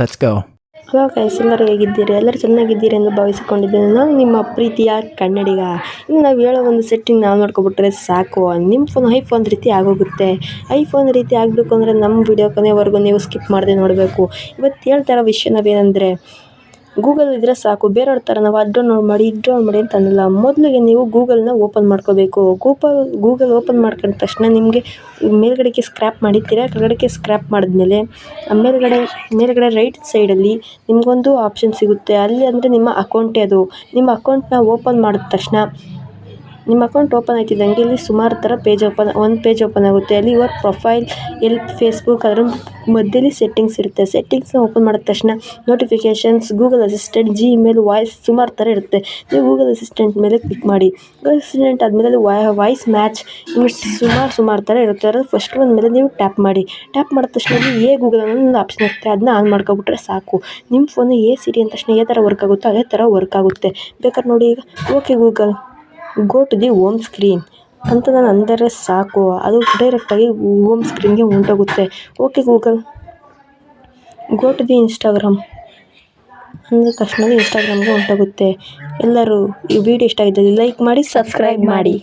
Let's go hello guys ಎಲ್ಲರೂ ಎಲ್ಲರೂ ಚೆನ್ನಾಗಿದ್ದೀರಿ ಎಂದು ಭಾವಿಸಿಕೊಂಡಿದ್ದೇನೆ. ನಾನು ನಿಮ್ಮ ಪ್ರೀತಿಯ ಕನ್ನಡಿಗ. ಇನ್ನು ನಾವು ಹೇಳೋ ಒಂದು ಸೆಟ್ಟಿಂಗ್ ನಾವು ನೋಡ್ಕೊಬಿಟ್ರೆ ಸಾಕು. ನಿಮ್ಮ ಫೋನ್ ಐಫೋನ್ ರೀತಿ ಆಗೋಗುತ್ತೆ. ಐಫೋನ್ ರೀತಿ ಆಗಬೇಕು ಅಂದರೆ ನಮ್ಮ ವಿಡಿಯೋ ಕೊನೆವರೆಗೂ ನೀವು ಸ್ಕಿಪ್ ಮಾಡದೆ ನೋಡಬೇಕು. ಇವತ್ತು ಹೇಳ್ತಾ ಇರೋ ವಿಷಯ ನಾವೇನೆಂದರೆ ಗೂಗಲ್ ಇದ್ದರೆ ಸಾಕು. ಬೇರೆಯವ್ರ ಥರ ನಾವು ಅದು ಡೌನ್ಲೋಡ್ ಮಾಡಿ, ಇದು ಡೌನ್ಲೋಡ್ ಮಾಡಿ ಅಂತ ಮೊದಲಿಗೆ ನೀವು ಗೂಗಲ್ನ ಓಪನ್ ಮಾಡ್ಕೋಬೇಕು. ಗೂಪಲ್ ಗೂಗಲ್ ಓಪನ್ ಮಾಡ್ಕೊಂಡ ತಕ್ಷಣ ನಿಮಗೆ ಮೇಲ್ಗಡೆಗೆ ಸ್ಕ್ರ್ಯಾಪ್ ಮಾಡಿ ತಿರ್ಗಾ ಕೆಳಗಡೆಗೆ ಸ್ಕ್ರ್ಯಾಪ್ ಮಾಡಿದ್ಮೇಲೆ ಮೇಲ್ಗಡೆ ಮೇಲ್ಗಡೆ ರೈಟ್ ಸೈಡಲ್ಲಿ ನಿಮಗೊಂದು ಆಪ್ಷನ್ ಸಿಗುತ್ತೆ. ಅಲ್ಲಿ ಅಂದರೆ ನಿಮ್ಮ ಅಕೌಂಟೇ ಅದು ನಿಮ್ಮ ಅಕೌಂಟ್ನ ಓಪನ್ ಮಾಡಿದ ತಕ್ಷಣ ನಿಮ್ಮ ಅಕೌಂಟ್ ಓಪನ್ ಆಗ್ತಿದ್ದಂಗೆ ಇಲ್ಲಿ ಸುಮಾರು ಥರ ಪೇಜ್ ಓಪನ್ ಒಂದು ಪೇಜ್ ಓಪನ್ ಆಗುತ್ತೆ. ಅಲ್ಲಿ ಯುವರ್ ಪ್ರೊಫೈಲ್ ಎಲ್ಲಿ ಫೇಸ್ಬುಕ್ ಅದರ ಮಧ್ಯದಲ್ಲಿ ಸೆಟ್ಟಿಂಗ್ಸ್ ಇರುತ್ತೆ. ಸೆಟ್ಟಿಂಗ್ಸ್ನ ಓಪನ್ ಮಾಡಿದ ತಕ್ಷಣ notifications, Google assistant Gmail voice ಸುಮಾರು ಥರ ಇರುತ್ತೆ. ನೀವು ಗೂಗಲ್ ಅಸಿಸ್ಟೆಂಟ್ ಮೇಲೆ ಕ್ಲಿಕ್ ಮಾಡಿ. ಗೂಗಲ್ ಅಸಿಸ್ಟೆಂಟ್ ಆದಮೇಲೆ ಅಲ್ಲಿ ವಾಯ್ಸ್ ಮ್ಯಾಚ್ ಇನ್ನು ಸುಮಾರು ಸುಮಾರು ಥರ ಇರುತ್ತೆ. ಅದರಲ್ಲಿ ಫಸ್ಟ್ ಒಂದು ಮೇಲೆ ನೀವು ಟ್ಯಾಪ್ ಮಾಡಿ. ಟ್ಯಾಪ್ ಮಾಡಿದ ತಕ್ಷಣ ಎ, ಗೂಗಲ್ ಅನ್ನೋ ಒಂದು ಆಪ್ಷನ್ ಇರುತ್ತೆ. ಅದನ್ನ ಆನ್ ಮಾಡ್ಕೊಬಿಟ್ರೆ ಸಾಕು. ನಿಮ್ಮ ಫೋನು ಎ ಸಿರಿ ಅಂದ ತಕ್ಷಣ ಯಾವ ಥರ ವರ್ಕ್ ಆಗುತ್ತೋ, ಅದೇ ಥರ ವರ್ಕ್ ಆಗುತ್ತೆ. ಬೇಕಾದ್ರೆ ನೋಡಿ ಈಗ okay Google. Go to the home screen ಅಂತ ನಾನು ಅಂದರೆ ಸಾಕು. ಅದು ಡೈರೆಕ್ಟಾಗಿ ಓಮ್ ಸ್ಕ್ರೀನ್ಗೆ ಉಂಟಾಗುತ್ತೆ. Okay Google go to the Instagram ಅಂದ ತಕ್ಷಣ ಇನ್ಸ್ಟಾಗ್ರಾಮ್ಗೆ ಉಂಟಾಗುತ್ತೆ. ಎಲ್ಲರೂ ಈ ವಿಡಿಯೋ ಇಷ್ಟ ಆಗಿದ್ದಲ್ಲಿ ಲೈಕ್ ಮಾಡಿ ಸಬ್ಸ್ಕ್ರೈಬ್ ಮಾಡಿ.